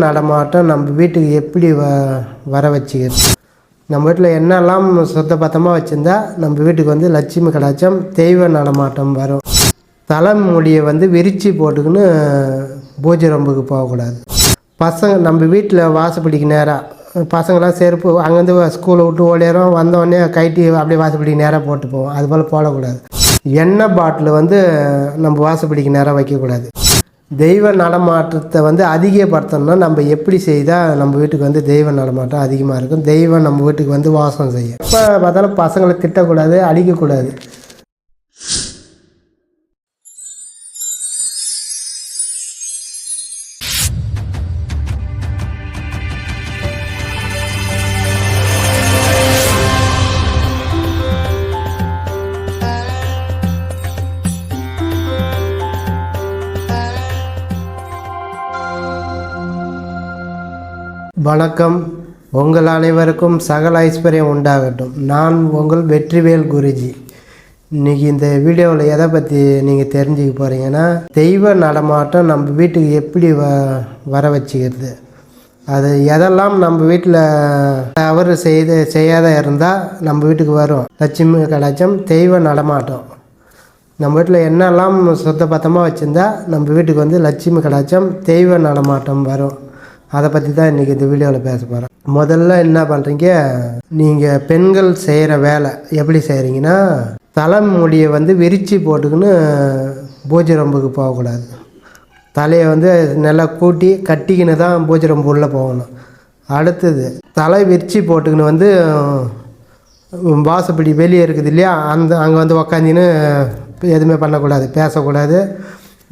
நடமாட்டம் நம்ம வீட்டுக்கு எப்படி வ வர வச்சுக்கிறது? நம்ம வீட்டில் என்னெல்லாம் சுத்த பத்தமாக வச்சுருந்தா நம்ம வீட்டுக்கு வந்து லட்சுமி கடாச்சம் தெய்வ நடமாட்டம் வரும். தலைமுடியை வந்து விரித்து போட்டுக்கின்னு பூஜை ரொம்புக்கு போகக்கூடாது. பசங்க நம்ம வீட்டில் வாசப்படிக்கு நேராக பசங்களாம் செருப்பு அங்கேருந்து ஸ்கூலை விட்டு ஓடிறோம் வந்தோடனே கைட்டி அப்படியே வாசப்படிக்கு நேராக போட்டு போவோம் அது போல் போடக்கூடாது. எண்ணெய் பாட்டில் வந்து நம்ம வாசப்படிக்கு நேராக வைக்கக்கூடாது. தெய்வ நடமாட்டத்தை வந்து அதிகப்படுத்தணும்னா நம்ம எப்படி செய்தால் நம்ம வீட்டுக்கு வந்து தெய்வ நடமாட்டம் அதிகமாக இருக்கும். தெய்வம் நம்ம வீட்டுக்கு வந்து வாசம் செய்யும். எப்போ பார்த்தாலும் பசங்களை திட்டக்கூடாது அழிக்கக்கூடாது. வணக்கம். உங்கள் அனைவருக்கும் சகல ஐஸ்வர்யம் உண்டாகட்டும். நான் உங்கள் வெற்றிவேல் குருஜி. இன்றைக்கி இந்த வீடியோவில் எதை பற்றி நீங்கள் தெரிஞ்சுக்க போகிறீங்கன்னா தெய்வ நடமாட்டம் நம்ம வீட்டுக்கு எப்படி வ வர வச்சுக்கிறது. அது எதெல்லாம் நம்ம வீட்டில் தவறு செய்து செய்யாத இருந்தால் நம்ம வீட்டுக்கு வரும். லட்சுமி கடாச்சம் தெய்வ நடமாட்டம். நம்ம வீட்டில் என்னெல்லாம் சுத்த பத்தமாக வச்சுருந்தா நம்ம வீட்டுக்கு வந்து லட்சுமி கடாச்சம் தெய்வ நடமாட்டம் வரும். அதை பற்றி தான் இன்றைக்கி இந்த வீடியோவில் பேச போகிறேன் முதல்ல என்ன பண்ணுறீங்க நீங்கள் பெண்கள் செய்கிற வேலை எப்படி செய்கிறீங்கன்னா தலைமுடியை வந்து விரித்து போட்டுக்கின்னு பூஜை ரொம்புக்கு போகக்கூடாது. தலையை வந்து நல்லா கூட்டி கட்டிக்கின்னு தான் பூஜை ரொம்ப உள்ளே போகணும். அடுத்தது தலை விரித்து போட்டுக்கின்னு வந்து வாசப்படி வெளியே இருக்குது இல்லையா? அந்த அங்கே வந்து உக்காந்தின்னு எதுவுமே பண்ணக்கூடாது பேசக்கூடாது.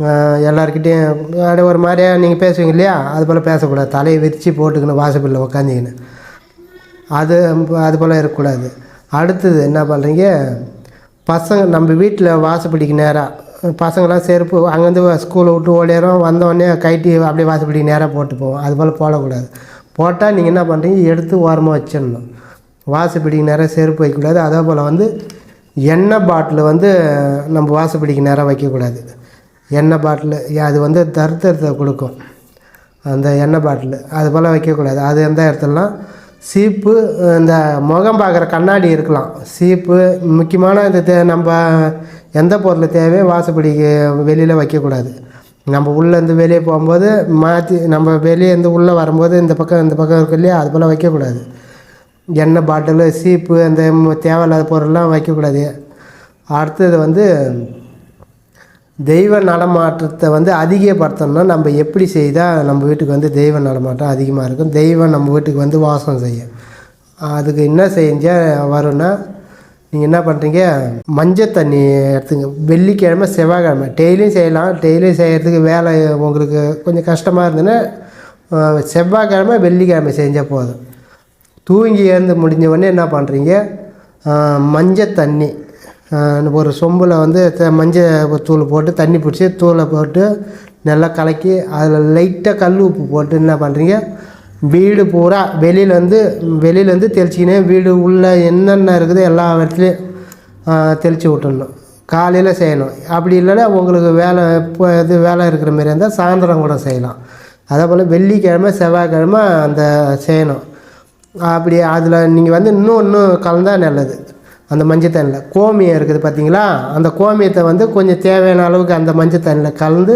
அஹ் எல்லார்கிட்டயும் அப்படியே ஒரு மாதிரியா நீங்கள் பேசுவீங்க இல்லையா? அது போல் பேசக்கூடாது. தலையை விரித்து போட்டுக்கணும் வாசப்படியில் உக்காந்திங்கன்னு அது அது போல் இருக்கக்கூடாது. அடுத்தது என்ன பண்ணுறீங்க பசங்க நம்ம வீட்டில் வாசப்படிக்கு நேராக பசங்களாம் செருப்பு அங்கேருந்து ஸ்கூலை விட்டு ஓடிடுறோம் வந்தோடனே கைட்டி அப்படியே வாசப்படிக்கு நேராக போட்டு போவோம் அது போல் போடக்கூடாது. போட்டால் நீங்கள் என்ன பண்ணுறீங்க எடுத்து ஓரமாக வச்சிடணும். வாசப்படிக்கு நேராக செருப்பு வைக்கக்கூடாது. அதே போல் வந்து எண்ணெய் பாட்டில் வந்து நம்ம வாசப்படிக்கு நேராக வைக்கக்கூடாது. எண்ணெய் பாட்டில் அது வந்து தருத்தரத்தை கொடுக்கும். அந்த எண்ணெய் பாட்டில். அது போல் வைக்கக்கூடாது. அது எந்த இடத்துலலாம் சீப்பு இந்த முகம் பார்க்குற கண்ணாடி இருக்கலாம். சீப்பு முக்கியமான இந்த தே நம்ம எந்த பொருள் தேவையோ வாசப்படிக்கு வெளியில் வைக்கக்கூடாது. நம்ம உள்ளேருந்து வெளியே போகும்போது மாற்றி நம்ம வெளியேருந்து உள்ளே வரும்போது இந்த பக்கம் இந்த பக்கம் இருக்கு இல்லையா அது போல் வைக்கக்கூடாது. எண்ணெய் பாட்டிலு சீப்பு அந்த தேவையில்லாத பொருள்லாம் வைக்கக்கூடாது. அடுத்தது வந்து தெய்வ நடமாற்றத்தை வந்து அதிகப்படுத்தணும்னா நம்ம எப்படி செய்தால் நம்ம வீட்டுக்கு வந்து தெய்வ நடமாட்டம் அதிகமாக இருக்கும். தெய்வம் நம்ம வீட்டுக்கு வந்து வாசம் செய்யும். அதுக்கு என்ன செஞ்சால் வரும்னா நீங்கள் என்ன பண்ணுறீங்க மஞ்சள் தண்ணி எடுத்துங்க. வெள்ளிக்கிழமை செவ்வாய்க்கிழமை. டெய்லியும் செய்யலாம். டெய்லியும் செய்கிறதுக்கு வேலை உங்களுக்கு கொஞ்சம் கஷ்டமாக இருந்ததுன்னா செவ்வாய்க்கிழமை வெள்ளிக்கிழமை செஞ்சால் போதும். தூங்கி எழுந்து முடிஞ்ச உடனே என்ன பண்ணுறீங்க மஞ்சள் தண்ணி ஒரு சொம்பில் வந்து த- மஞ்சள் தூள் போட்டு தண்ணி பிடிச்சி தூளை போட்டு நல்லா கலக்கி அதில் லைட்டாக கல் உப்பு போட்டு என்ன பண்ணுறீங்க வீடு பூரா வெளியிலேருந்து வெளியிலேருந்து தெளிச்சிக்கினே வீடு உள்ளே என்னென்ன இருக்குதோ எல்லா இடத்துலையும் தெளித்து விட்டுடணும். காலையில் செய்யணும். அப்படி இல்லைன்னா உங்களுக்கு வேலை இப்போ இது வேலை இருக்கிற மாதிரி இருந்தால் சாயந்தரம் கூட செய்யலாம். அதே போல் வெள்ளிக்கிழமை செவ்வாய்க்கிழமை அந்த செய்யணும். அப்படி அதில் நீங்கள் வந்து இன்னும் இன்னும் கலந்தால் நல்லது. அந்த மஞ்சள் தண்ணியில் கோமியம் இருக்குது பார்த்தீங்களா அந்த கோமியத்தை வந்து கொஞ்சம் தேவையான அளவுக்கு அந்த மஞ்சள் தண்ணியில் கலந்து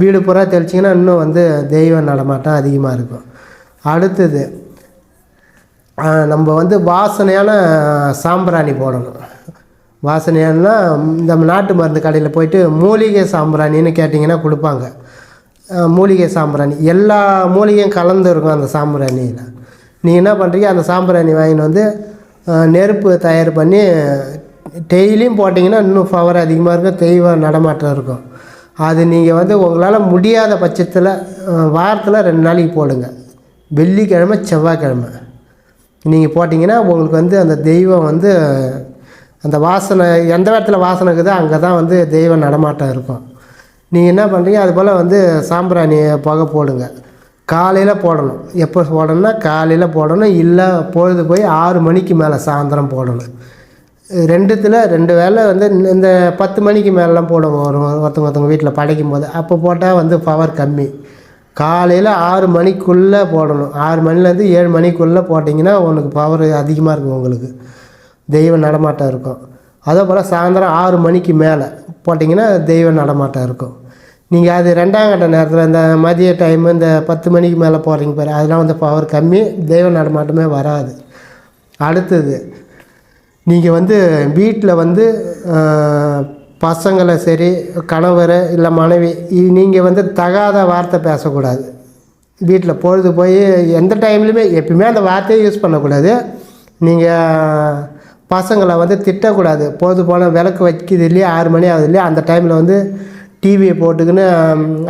வீடு பூரா தெளிச்சிங்கன்னா இன்னும் வந்து தெய்வ நடமாட்டம் அதிகமாக இருக்கும். அடுத்தது நம்ம வந்து வாசனையான சாம்பிராணி போடணும். வாசனையானா இந்த நாட்டு மருந்து கடையில் போயிட்டு மூலிகை சாம்பிராணின்னு கேட்டிங்கன்னா கொடுப்பாங்க. மூலிகை சாம்பிராணி. எல்லா மூலிகையும் கலந்து இருக்கும் அந்த சாம்பிராணியில். நீங்கள் என்ன பண்ணுறீங்க அந்த சாம்பிராணி வாங்கின்னு வந்து நெருப்பு தயார் பண்ணி டெய்லியும் போட்டிங்கன்னா இன்னும் பவர் அதிகமாக இருக்கும் தெய்வ நடமாட்டம் இருக்கும். அது நீங்கள் வந்து உங்களால் முடியாத பட்சத்தில் வாரத்தில் ரெண்டு நாளைக்கு போடுங்க. வெள்ளிக்கிழமை செவ்வாய்க்கிழமை. நீங்கள் போட்டிங்கன்னா உங்களுக்கு வந்து அந்த தெய்வம் வந்து அந்த வாசனை எந்த இடத்துல வாசனை இருக்குதோ அங்கே தான் வந்து தெய்வ நடமாட்டம் இருக்கும். நீங்கள் என்ன பண்ணுறீங்க அது போல் வந்து சாம்பிராணி புகை போடுங்க. காலையில் போடணும். எப்போ போடணும்னா காலையில் போடணும். இல்லை பொழுது போய் ஆறு மணிக்கு மேலே சாயந்தரம் போடணும். ரெண்டுத்தில் ரெண்டு வேளை வந்து இந்த- இந்த பத்து மணிக்கு மேலாம் போடுவோம். ஒரு ஒருத்தவங்க ஒருத்தவங்க வீட்டில் படைக்கும் போது அப்போ போட்டால் வந்து பவர் கம்மி. காலையில் ஆறு மணிக்குள்ளே போடணும். ஆறு மணிலேருந்து ஏழு மணிக்குள்ளே போட்டிங்கன்னா உனக்கு பவர் அதிகமாக இருக்கும் உங்களுக்கு. தெய்வ நடமாட்டம் இருக்கும். அதே போல் சாயந்தரம் ஆறு மணிக்கு மேலே போட்டிங்கன்னா தெய்வ நடமாட்டம் இருக்கும். நீங்கள் அது ரெண்டாம் கட்ட நேரத்தில் இந்த மதிய டைம் இந்த பத்து மணிக்கு மேலே போகிறீங்க பாரு அதெல்லாம் வந்து பவர் கம்மி தெய்வ நடமாட்டமே வராது. அடுத்தது நீங்கள் வந்து வீட்டில் வந்து பசங்களை சரி கணவர் இல்லை மனைவி நீங்கள் வந்து தகாத வார்த்தை பேசக்கூடாது. வீட்டில் பொழுது போய் எந்த டைம்லையுமே எப்பயுமே அந்த வார்த்தையை யூஸ் பண்ணக்கூடாது. நீங்கள் பசங்களை வந்து திட்டக்கூடாது. பொழுது போன விளக்கு வைக்கிது இல்லையா ஆறு மணி ஆகுது இல்லையா அந்த டைமில் வந்து டிவியை போட்டுக்கின்னு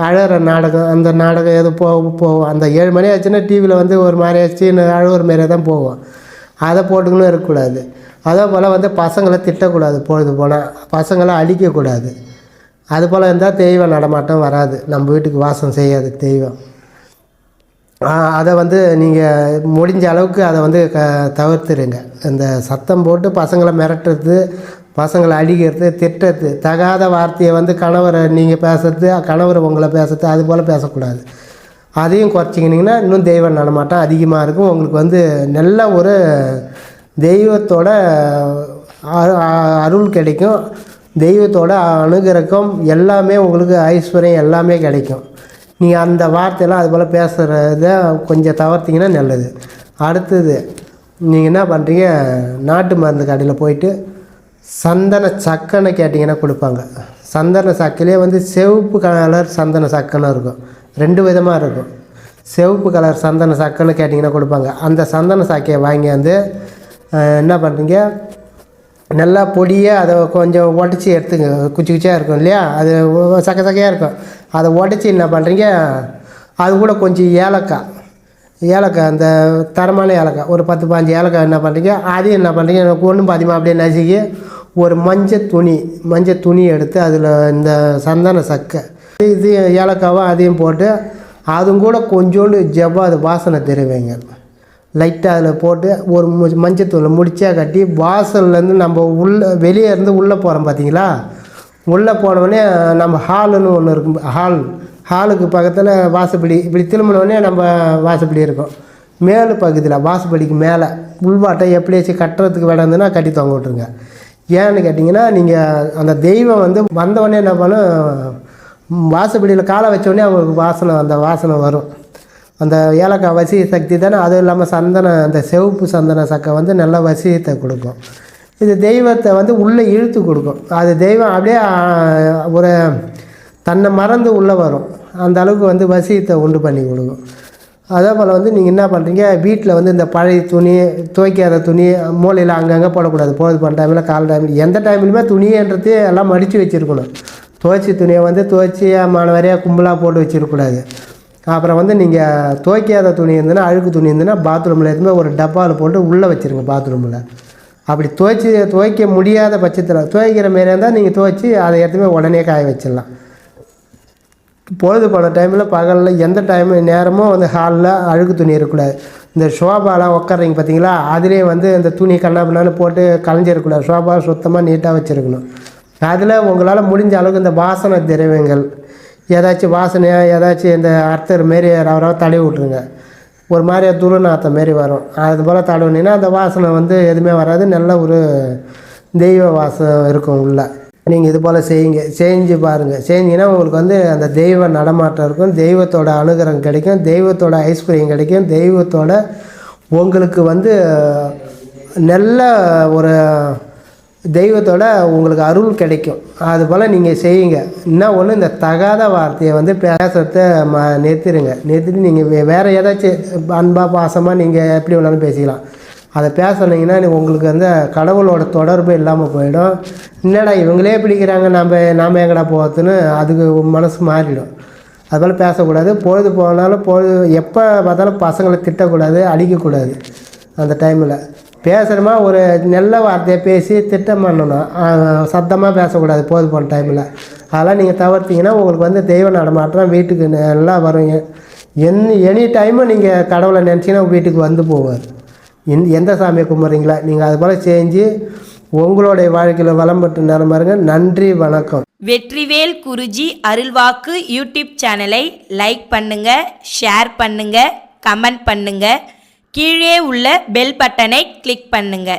அழகிற நாடகம் அந்த நாடகம் எது போ போகும். அந்த ஏழு மணி ஆச்சுன்னா டிவியில் வந்து ஒரு மாதிரி ஆச்சு அழுகிற மாதிரியே தான் போகும். அதை போட்டுக்கணும் இருக்கக்கூடாது. அதே போல் வந்து பசங்களை திட்டக்கூடாது பொழுது போனால் பசங்களை அழிக்கக்கூடாது. அது போல் இருந்தால் தெய்வ நடமாட்டம் வராது. நம்ம வீட்டுக்கு வாசம் செய்யாது தெய்வம். அதை வந்து நீங்கள் முடிஞ்ச அளவுக்கு அதை வந்து க தவிர்த்துருங்க. இந்த சத்தம் போட்டு பசங்களை மிரட்டுறது பசங்களை அடிக்கிறது திட்டத்து தகாத வார்த்தையை வந்து கணவரை நீங்கள் பேசுறது கணவர் உங்களை பேசுறது அது போல் பேசக்கூடாது. அதையும் குறைச்சிக்கினீங்கன்னா இன்னும் தெய்வ நடமாட்டம் அதிகமாக இருக்கும். உங்களுக்கு வந்து நல்ல ஒரு தெய்வத்தோட அரு அருள் கிடைக்கும். தெய்வத்தோட அனுகிரகம் எல்லாமே உங்களுக்கு ஐஸ்வர்யம் எல்லாமே கிடைக்கும். நீங்கள் அந்த வார்த்தையெல்லாம் அது போல் பேசுகிறத கொஞ்சம் தவிர்த்திங்கன்னா நல்லது. அடுத்தது நீங்கள் என்ன பண்ணுறீங்க நாட்டு மருந்து கடையில் போயிட்டு சந்தன சக்கனை கேட்டிங்கன்னா கொடுப்பாங்க. சந்தன சக்கிலே வந்து சிவப்பு கலர் சந்தன சக்கனை இருக்கும். ரெண்டு விதமாக இருக்கும். சிவப்பு கலர் சந்தன சக்கன்னு கேட்டிங்கன்னா கொடுப்பாங்க. அந்த சந்தன சாக்கையை வாங்கி வந்து என்ன பண்ணுறீங்க நல்லா பொடியாக அதை கொஞ்சம் உடச்சி எடுத்துங்க. குச்சி குச்சியாக இருக்கும் இல்லையா? அது சக்க சக்கையாக இருக்கும். அதை உடச்சி என்ன பண்ணுறீங்க அது கூட கொஞ்சம் ஏலக்காய். ஏலக்காய் அந்த தரமான ஏலக்காய். ஒரு பத்து பாஞ்சு ஏலக்காய் என்ன பண்ணுறீங்க அதையும் என்ன பண்ணுறீங்க ஒன்றும் பாதிமா அப்படியே நசுக்கி ஒரு மஞ்சள் துணி மஞ்சள் துணி எடுத்து அதில் இந்த சந்தன சக்கை. இது ஏலக்காவும் அதையும் போட்டு அதுவும் கூட கொஞ்சோண்டு ஜவ்வா அது வாசனை தருவேங்க. லைட்டாக அதில் போட்டு ஒரு மஞ்சள் மஞ்சத்தூளை முடிச்சா கட்டி வாசல்லேருந்து நம்ம உள்ளே வெளியே இருந்து உள்ளே போகிறோம் பார்த்தீங்களா உள்ளே போனோடனே நம்ம ஹாலுன்னு ஒன்று இருக்கும் ஹால் ஹாலுக்கு பக்கத்தில் வாசப்படி இப்படி திரும்பினோடனே நம்ம வாசப்படி இருக்கும். மேல் பகுதியில் வாசப்படிக்கு மேலே. உள்வாட்டை எப்படியாச்சும் கட்டுறதுக்கு வேடம் கட்டி தொங்க விட்ருங்க ஏன்னு கேட்டிங்கன்னா நீங்கள் அந்த தெய்வம் வந்து வந்தவொடனே என்ன பண்ணும் வாசப்படியில் காலை வச்சோடனே அவங்களுக்கு வாசனை அந்த வாசனை வரும். அந்த ஏலக்காய் வசிய சக்தி தானே அதுவும் இல்லாமல் சந்தனம் அந்த சிவப்பு சந்தன சக்கை வந்து நல்ல வசியத்தை கொடுக்கும். இது தெய்வத்தை வந்து உள்ளே இழுத்து கொடுக்கும். அது தெய்வம் அப்படியே ஒரு தன்னை மறந்து உள்ளே வரும். அந்த அளவுக்கு வந்து வசியத்தை உண்டு பண்ணி கொடுக்கும். அதே போல் வந்து நீங்கள் என்ன பண்ணுறீங்க வீட்டில் வந்து இந்த பழைய துணி துவைக்காத துணி மூலையில் அங்கங்கே போடக்கூடாது. பொழுது பண்ண டைமில் கால டைமில் எந்த டைம்லையுமே துணின்றது எல்லாம் மடித்து வச்சுருக்கணும். துவைச்சி துணியை வந்து துவைச்சி மாணவரையாக கும்பலாக போட்டு வச்சிருக்கக்கூடாது. அப்புறம் வந்து நீங்கள் துவைக்காத துணி இருந்ததுன்னா அழுக்கு துணி இருந்ததுன்னா பாத்ரூமில் எதுவுமே ஒரு டப்பாவில் போட்டு உள்ளே வச்சுருங்க பாத்ரூமில் அப்படி துவைச்சி துவைக்க முடியாத பட்சத்தில் துவைக்கிற மாரி இருந்தால் நீங்கள் துவைச்சி அதை எடுத்துமே உடனே காய வச்சிடலாம். பொழுது போன டைமில் பகலில் எந்த டைம் நேரமும் வந்து ஹாலில் அழுக்கு துணி இருக்கக்கூடாது. இந்த ஷோபாலாம் உட்கார்றீங்க பார்த்தீங்களா அதுலேயே வந்து இந்த துணி கண்ணாபின்னான்னு போட்டு கலைஞ்சிருக்கக்கூடாது ஷோபா சுத்தமாக நீட்டாக வச்சுருக்கணும். அதில் உங்களால் முடிஞ்ச அளவுக்கு இந்த வாசனை திரவியங்கள் ஏதாச்சும் வாசனையாக ஏதாச்சும் இந்த அர்த்தர் மாரி ரவராக தடவி விட்ருங்க ஒரு மாதிரி துருநாத்தம் மாரி வரும். அது போல் தடவுனீங்கன்னா அந்த வாசனை வந்து எதுவுமே வராது. நல்ல ஒரு தெய்வ வாசம் இருக்கும் உள்ளே. நீங்கள் இது போல் செய்யுங்க. செஞ்சு பாருங்கள் செஞ்சீங்கன்னா உங்களுக்கு வந்து அந்த தெய்வ நடமாட்டம் இருக்கும். தெய்வத்தோட அனுகிரகம் கிடைக்கும். தெய்வத்தோட ஐஸ்வர்யம் கிடைக்கும். தெய்வத்தோட உங்களுக்கு வந்து நல்ல ஒரு தெய்வத்தோட உங்களுக்கு அருள் கிடைக்கும். அது போல் நீங்கள் செய்யுங்க. என்ன ஒன்று இந்த தகாத வார்த்தையை வந்து பேசுகிறத ம நிறுத்திடுங்க நிறுத்திட்டு நீங்கள் வேறு ஏதாச்சும் அன்பாக பாசமாக நீங்கள் எப்படி வேணாலும் பேசிக்கலாம். அதை பேசலைங்கன்னா உங்களுக்கு வந்து கடவுளோட தொடர்பு இல்லாமல் போயிடும். என்னடா இவங்களே பிடிக்கிறாங்க நம்ம நாம் எங்கடா போகிறதுன்னு அதுக்கு மனசு மாறிடும். அதுபோல் பேசக்கூடாது. பொழுது போனாலும் பொழுது எப்போ பார்த்தாலும் பசங்களை திட்டக்கூடாது அடிக்கக்கூடாது அந்த டைமில் பேசுகிறோமா ஒரு நல்ல வார்த்தையை பேசி திட்டம் பண்ணணும். சத்தமாக பேசக்கூடாது பொழுது போன டைமில் அதெல்லாம் நீங்கள் தவிர்த்தீங்கன்னா உங்களுக்கு வந்து தெய்வ நடமாட்டம் வீட்டுக்கு நல்லா வரும். என் எனி டைமும் நீங்கள் கடவுளை நினச்சிங்கன்னா வீட்டுக்கு வந்து போவார் எந் எந்த சாமியை கும்பிட்றீங்களா? நீங்கள் அது போல் செஞ்சு உங்களுடைய வாழ்க்கையில் வளம் பெற்று நிலமா நன்றி வணக்கம். வெற்றிவேல் குருஜி அருள்வாக்கு யூடியூப் சேனலை லைக் பண்ணுங்க ஷேர் பண்ணுங்க கமெண்ட் பண்ணுங்க. கீழே உள்ள பெல் பட்டனை கிளிக் பண்ணுங்க.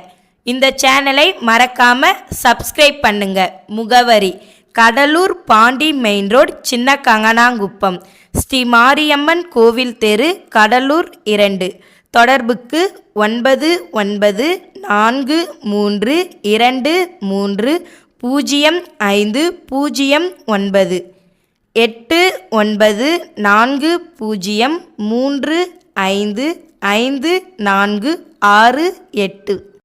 இந்த சேனலை மறக்காம சப்ஸ்கிரைப் பண்ணுங்க. முகவரி கடலூர் பாண்டி மெயின் ரோட் சின்ன கங்கனாங்குப்பம் ஸ்ரீ மாரியம்மன் கோவில் தெரு கடலூர் இரண்டு. தொடர்புக்கு ஒன்பது ஒன்பது நான்கு மூன்று இரண்டு மூன்று பூஜ்ஜியம் ஐந்து பூஜ்ஜியம் ஒன்பது. எட்டு ஒன்பது நான்கு பூஜ்ஜியம் மூன்று ஐந்து ஐந்து நான்கு ஆறு எட்டு.